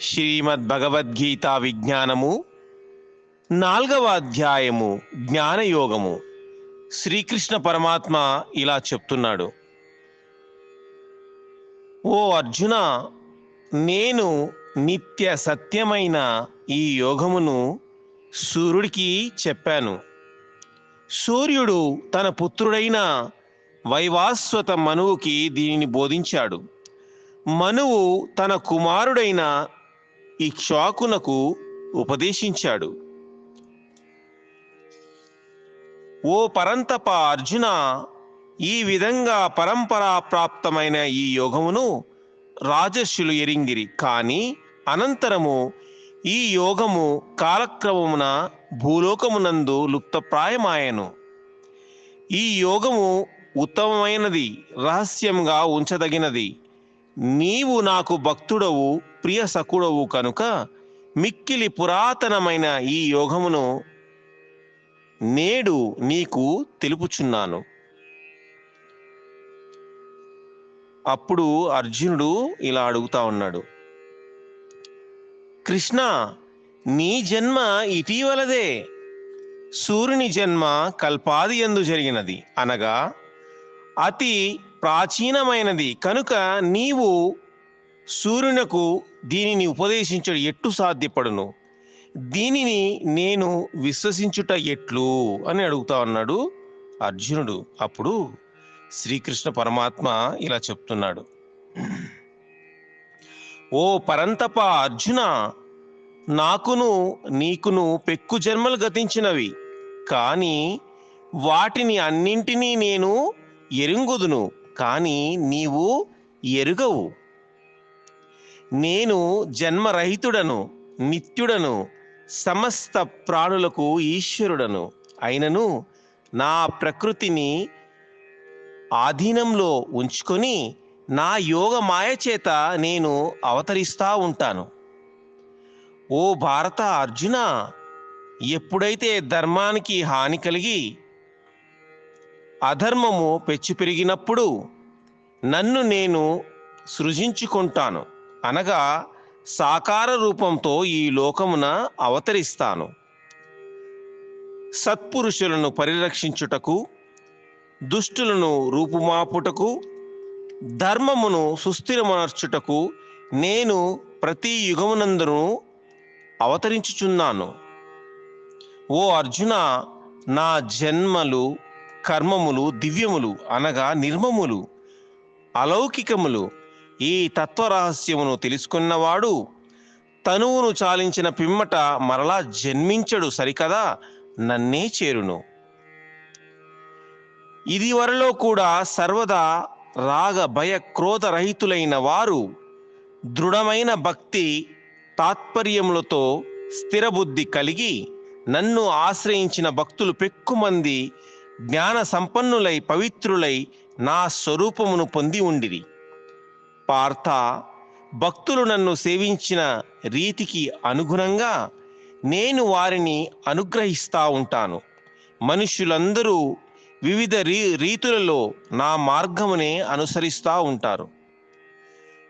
శ్రీమద్ భగవద్గీత విజ్ఞానము నాల్గవ అధ్యాయము జ్ఞానయోగము. శ్రీకృష్ణ పరమాత్మ ఇలా చెప్తున్నాడు. ఓ అర్జున నేను నిత్య సత్యమైన ఈ యోగమును సూర్యుడికి చెప్పాను. సూర్యుడు తన పుత్రుడైన వైవాస్వత మనువుకి దీనిని బోధించాడు. మనువు తన కుమారుడైన ఇక్షాకునకు ఉపదేశించాడు. ఓ పరంతప అర్జున ఈ విధంగా పరంపరా ప్రాప్తమైన ఈ యోగమును రాజర్షులు ఎరింగిరి. కానీ అనంతరము ఈ యోగము కాలక్రమమున భూలోకమునందు లుప్తప్రాయమాయను. ఈ యోగము ఉత్తమమైనది రహస్యంగా ఉంచదగినది. నీవు నాకు భక్తుడవు ప్రియ సకుడవు కనుక మిక్కిలి పురాతనమైన ఈ యోగమును నేడు నీకు తెలుపుచున్నాను. అప్పుడు అర్జునుడు ఇలా అడుగుతా ఉన్నాడు. కృష్ణ నీ జన్మ ఇటీవలదే. సూర్యుని జన్మ కల్పాది ఎందు జరిగినది అనగా అతి ప్రాచీనమైనది. కనుక నీవు సూర్యునకు దీనిని ఉపదేశించడం ఎట్టు సాధ్యపడును? దీనిని నేను విశ్వసించుట ఎట్లు? అని అడుగుతా ఉన్నాడు అర్జునుడు. అప్పుడు శ్రీకృష్ణ పరమాత్మ ఇలా చెప్తున్నాడు. ఓ పరంతప అర్జున నాకును నీకును పెక్కు జన్మలు గతించినవి. కానీ వాటిని అన్నింటినీ నేను ఎరుంగుదును. కానీ నీవు ఎరుగవు. నేను జన్మరహితుడను నిత్యుడను సమస్త ప్రాణులకు ఈశ్వరుడను. అయినను నా ప్రకృతిని ఆధీనంలో ఉంచుకొని నా యోగ మాయ చేత నేను అవతరిస్తూ ఉంటాను. ఓ భారత అర్జున ఎప్పుడైతే ధర్మానికి హాని కలిగి అధర్మము పెచ్చు పెరిగినప్పుడు నన్ను నేను సృజించుకుంటాను. అనగా సాకార రూపంతో ఈ లోకమున అవతరిస్తాను. సత్పురుషులను పరిరక్షించుటకు దుష్టులను రూపుమాపుటకు ధర్మమును సుస్థిరమనర్చుటకు నేను ప్రతి యుగమునందును అవతరించుచున్నాను. ఓ అర్జున నా జన్మలు కర్మములు దివ్యములు అనగా నిర్మములు అలౌకికములు ఈ తత్వరహస్యమును తెలుసుకున్నవాడు తనువును చాలించిన పిమ్మట మరలా జన్మించడు సరికదా? నన్నే చేరును. ఇదివరలో కూడా సర్వదా రాగ భయ క్రోధ రహితులైన వారు దృఢమైన భక్తి తాత్పర్యములతో స్థిరబుద్ధి కలిగి నన్ను ఆశ్రయించిన భక్తులు పెక్కుమంది జ్ఞాన సంపన్నులై పవిత్రులై నా స్వరూపమును పొంది ఉండిరి. పార్థ భక్తులు నన్ను సేవించిన రీతికి అనుగుణంగా నేను వారిని అనుగ్రహిస్తూ ఉంటాను. మనుషులందరూ వివిధ రీ రీతులలో నా మార్గమునే అనుసరిస్తూ ఉంటారు.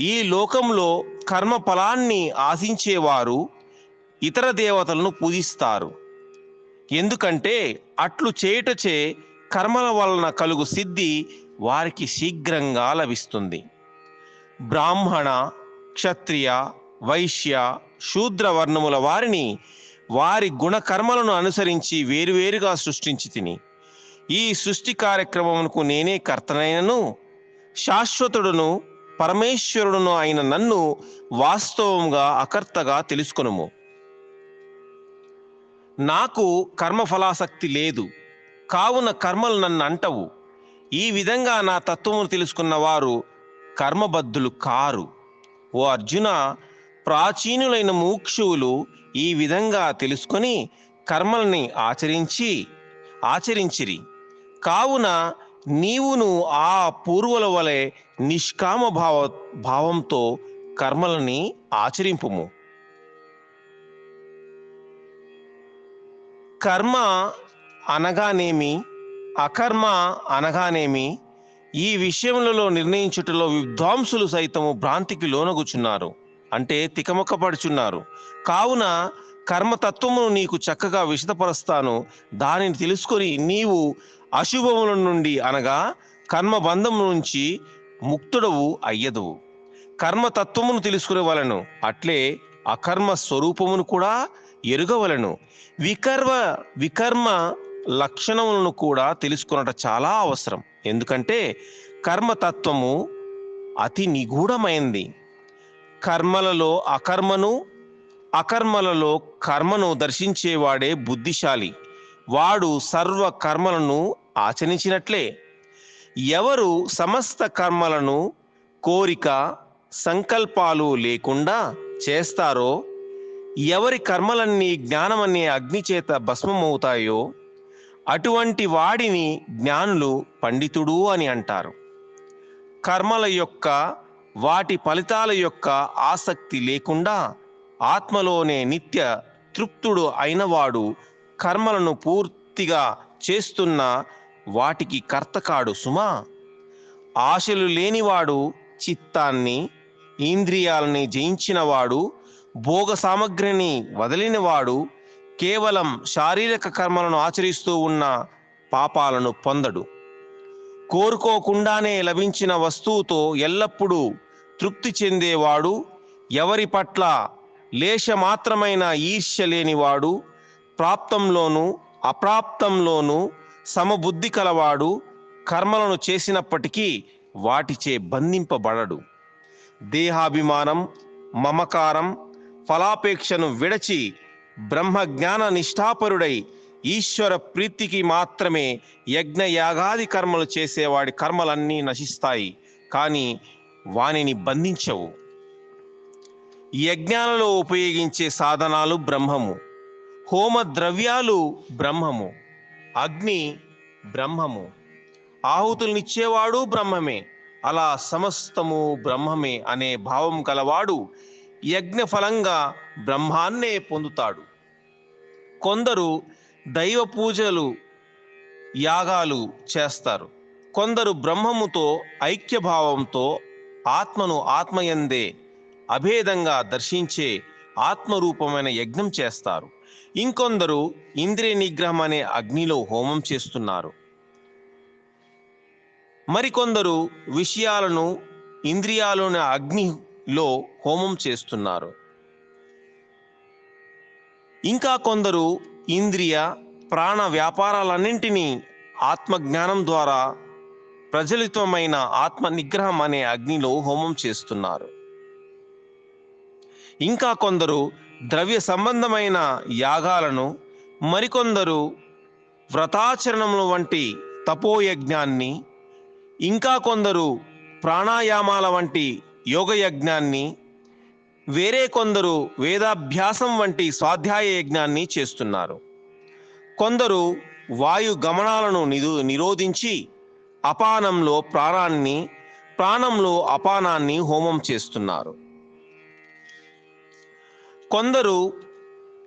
ఈ లోకంలో కర్మ ఫలాన్ని ఆశించేవారు ఇతర దేవతలను పూజిస్తారు. ఎందుకంటే అట్లు చేయుటచే కర్మల వలన కలుగు సిద్ధి వారికి శీఘ్రంగా లభిస్తుంది. బ్రాహ్మణ క్షత్రియ వైశ్య శూద్ర వర్ణముల వారిని వారి గుణకర్మలను అనుసరించి వేరువేరుగా సృష్టించి తిని. ఈ సృష్టి కార్యక్రమమునకు నేనే కర్తనైనను. శాశ్వతుడును పరమేశ్వరుడును అయిన నన్ను వాస్తవంగా అకర్తగా తెలుసుకునుము. నాకు కర్మఫలాసక్తి లేదు. కావున కర్మలు నన్ను అంటవు. ఈ విధంగా నా తత్వమును తెలుసుకున్న వారు కర్మబద్ధులు కారు. ఓ అర్జున ప్రాచీనులైన మూక్షువులు ఈ విధంగా తెలుసుకొని కర్మల్ని ఆచరించి ఆచరించిరి. కావున నీవును ఆ పూర్వుల వలె నిష్కామ భావ భావంతో కర్మలని ఆచరింపుము. కర్మ అనగానేమి? అకర్మ అనగానేమి? ఈ విషయములలో నిర్ణయించుటలో విద్వాంసులు సైతము భ్రాంతికి లోనగుచున్నారు. అంటే తికమకపడుచున్నారు కావున కర్మతత్వమును నీకు చక్కగా విశదపరుస్తాను. దానిని తెలుసుకొని నీవు అశుభముల నుండి అనగా కర్మబంధం నుంచి ముక్తుడవు అయ్యదువు కర్మతత్వమును తెలుసుకునేవలను. అట్లే అకర్మ స్వరూపమును కూడా ఎరుగవలను. వికర్మ వికర్మ లక్షణములను కూడా తెలుసుకున్నట చాలా అవసరం. ఎందుకంటే కర్మతత్వము అతి నిగూఢమైంది. కర్మలలో అకర్మను అకర్మలలో కర్మను దర్శించేవాడే బుద్ధిశాలి. వాడు సర్వ కర్మలను ఆచరించినట్లే. ఎవరు సమస్త కర్మలను కోరిక సంకల్పాలు లేకుండా చేస్తారో ఎవరి కర్మలన్నీ జ్ఞానమనే అగ్ని చేత భస్మమవుతాయో అటువంటి వాడిని జ్ఞానులు పండితుడు అని అంటారు. కర్మల యొక్క వాటి ఫలితాల యొక్క ఆసక్తి లేకుండా ఆత్మలోనే నిత్య తృప్తుడు అయినవాడు కర్మలను పూర్తిగా చేస్తున్న వాటికి కర్తకాడు సుమా. ఆశలు లేనివాడు చిత్తాన్ని ఇంద్రియాలని జయించినవాడు భోగ సామగ్రిని వదిలినవాడు కేవలం శారీరక కర్మలను ఆచరిస్తూ ఉన్న పాపాలను పొందడు. కోరుకోకుండానే లభించిన వస్తువుతో ఎల్లప్పుడూ తృప్తి చెందేవాడు ఎవరి పట్ల లేశమాత్రమైన ఈర్ష్య లేనివాడు ప్రాప్తంలోనూ అప్రాప్తంలోనూ సమబుద్ధి కలవాడు కర్మలను చేసినప్పటికీ వాటిచే బంధింపబడడు. దేహాభిమానం మమకారం ఫలాపేక్షను విడచి బ్రహ్మజ్ఞాన నిష్ఠాపరుడై ఈశ్వర ప్రీతికి మాత్రమే యజ్ఞ యాగాది కర్మలు చేసేవాడి కర్మలన్నీ నశిస్తాయి. కానీ వానిని బంధించవు. యజ్ఞాలలో ఉపయోగించే సాధనాలు బ్రహ్మము. హోమ ద్రవ్యాలు బ్రహ్మము. అగ్ని బ్రహ్మము. ఆహుతులనిచ్చేవాడు బ్రహ్మమే. అలా సమస్తము బ్రహ్మమే అనే భావం కలవాడు యజ్ఞ ఫలంగా బ్రహ్మాన్నే పొందుతాడు. కొందరు దైవ పూజలు యాగాలు చేస్తారు. కొందరు బ్రహ్మముతో ఐక్యభావంతో ఆత్మను ఆత్మయందే అభేదంగా దర్శించే ఆత్మరూపమైన యజ్ఞం చేస్తారు. ఇంకొందరు ఇంద్రియ నిగ్రహం అనే అగ్నిలో హోమం చేస్తున్నారు. మరికొందరు విషయాలను ఇంద్రియాలోని అగ్నిలో హోమం చేస్తున్నారు. ఇంకా కొందరు ఇంద్రియ ప్రాణ వ్యాపారాలన్నింటినీ ఆత్మజ్ఞానం ద్వారా ప్రజలితమైన ఆత్మ నిగ్రహం అనే అగ్నిలో హోమం చేస్తున్నారు. ఇంకా కొందరు ద్రవ్య సంబంధమైన యాగాలను మరికొందరు వ్రతాచరణముల వంటి తపోయజ్ఞాన్ని ఇంకా కొందరు ప్రాణాయామాల వంటి యోగయజ్ఞాన్ని వేరే కొందరు వేదాభ్యాసం వంటి స్వాధ్యాయ యజ్ఞాన్ని చేస్తున్నారు. కొందరు వాయు గమనాలను నిరు నిరోధించి అపానంలో ప్రాణాన్ని ప్రాణంలో అపానాన్ని హోమం చేస్తున్నారు. కొందరు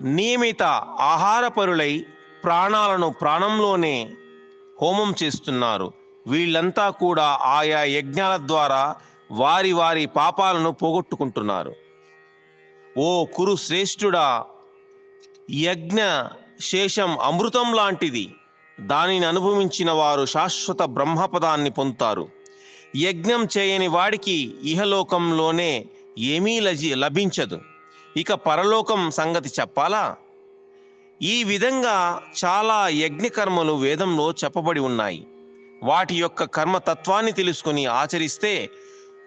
నియమిత ఆహారపరులై ప్రాణాలను ప్రాణంలోనే హోమం చేస్తున్నారు. వీళ్ళంతా కూడా ఆయా యజ్ఞాల ద్వారా వారి వారి పాపాలను పోగొట్టుకుంటున్నారు. ఓ కురు శ్రేష్ఠుడా యజ్ఞ శేషం అమృతం లాంటిది. దానిని అనుభవించిన వారు శాశ్వత బ్రహ్మపదాన్ని పొందుతారు. యజ్ఞం చేయని వాడికి ఇహలోకంలోనే ఏమీ లజి లభించదు. ఇక పరలోకం సంగతి చెప్పాలా? ఈ విధంగా చాలా యజ్ఞకర్మలు వేదంలో చెప్పబడి ఉన్నాయి. వాటి యొక్క కర్మతత్వాన్ని తెలుసుకుని ఆచరిస్తే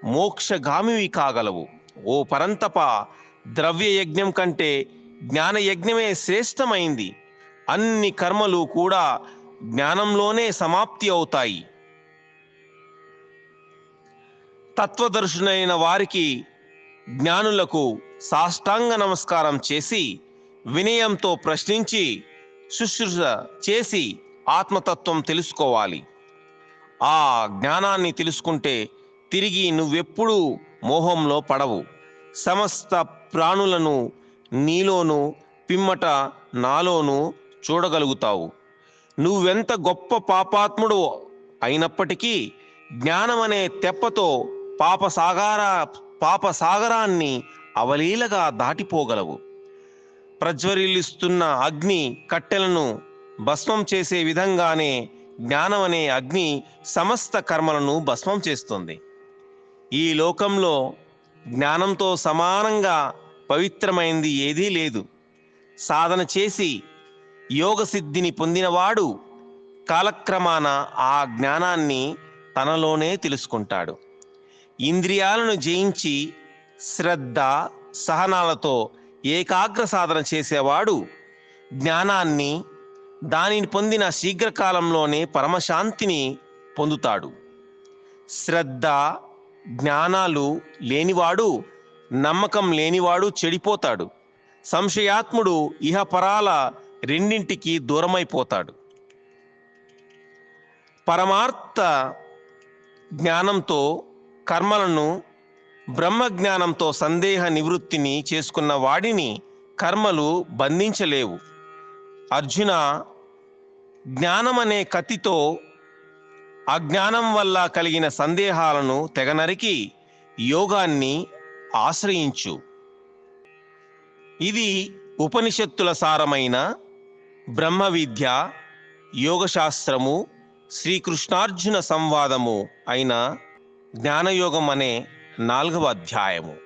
మోక్షగామివి కాగలవు. ఓ పరంతప ద్రవ్య యజ్ఞం కంటే జ్ఞాన యజ్ఞమే శ్రేష్టమైంది. అన్ని కర్మలు కూడా జ్ఞానంలోనే సమాప్తి అవుతాయి. తత్వదర్శునైన వారికి జ్ఞానులకు సాష్టాంగ నమస్కారం చేసి వినయంతో ప్రశ్నించి శుశ్రూష చేసి ఆత్మతత్వం తెలుసుకోవాలి. ఆ జ్ఞానాన్ని తెలుసుకుంటే తిరిగి నువ్వెప్పుడూ మోహంలో పడవు. సమస్త ప్రాణులను నీలోను పిమ్మట నాలోను చూడగలుగుతావు. నువ్వెంత గొప్ప పాపాత్ముడు అయినప్పటికీ జ్ఞానమనే తెప్పతో పాప పాపసాగరాన్ని పాప సాగరాన్ని అవలీలగా దాటిపోగలవు. ప్రజ్వరిల్లిస్తున్న అగ్ని కట్టెలను భస్మం చేసే విధంగానే జ్ఞానం అనే అగ్ని సమస్త కర్మలను భస్మం చేస్తుంది. ఈ లోకంలో జ్ఞానంతో సమానంగా పవిత్రమైంది ఏదీ లేదు. సాధన చేసి యోగ సిద్ధిని పొందినవాడు కాలక్రమాన ఆ జ్ఞానాన్ని తనలోనే తెలుసుకుంటాడు. ఇంద్రియాలను జయించి శ్రద్ధ సహనాలతో ఏకాగ్ర సాధన చేసేవాడు జ్ఞానాన్ని దానిని పొందిన శీఘ్రకాలంలోనే పరమశాంతిని పొందుతాడు. శ్రద్ధ జ్ఞానాలు లేనివాడు నమ్మకం లేనివాడు చెడిపోతాడు. సంశయాత్ముడు ఇహపరాల రెండింటికి దూరమైపోతాడు. పరమార్థ జ్ఞానంతో కర్మలను బ్రహ్మజ్ఞానంతో సందేహ నివృత్తిని చేసుకున్న వాడిని కర్మలు బంధించలేవు. అర్జున జ్ఞానమనే కత్తితో అజ్ఞానం వల్ల కలిగిన సందేహాలను తెగనరికి యోగాన్ని ఆశ్రయించు. ఇది ఉపనిషత్తుల సారమైన బ్రహ్మ విద్య యోగశాస్త్రము శ్రీకృష్ణార్జున సంవాదము అయిన జ్ఞానయోగం అనే నాలుగవ అధ్యాయము.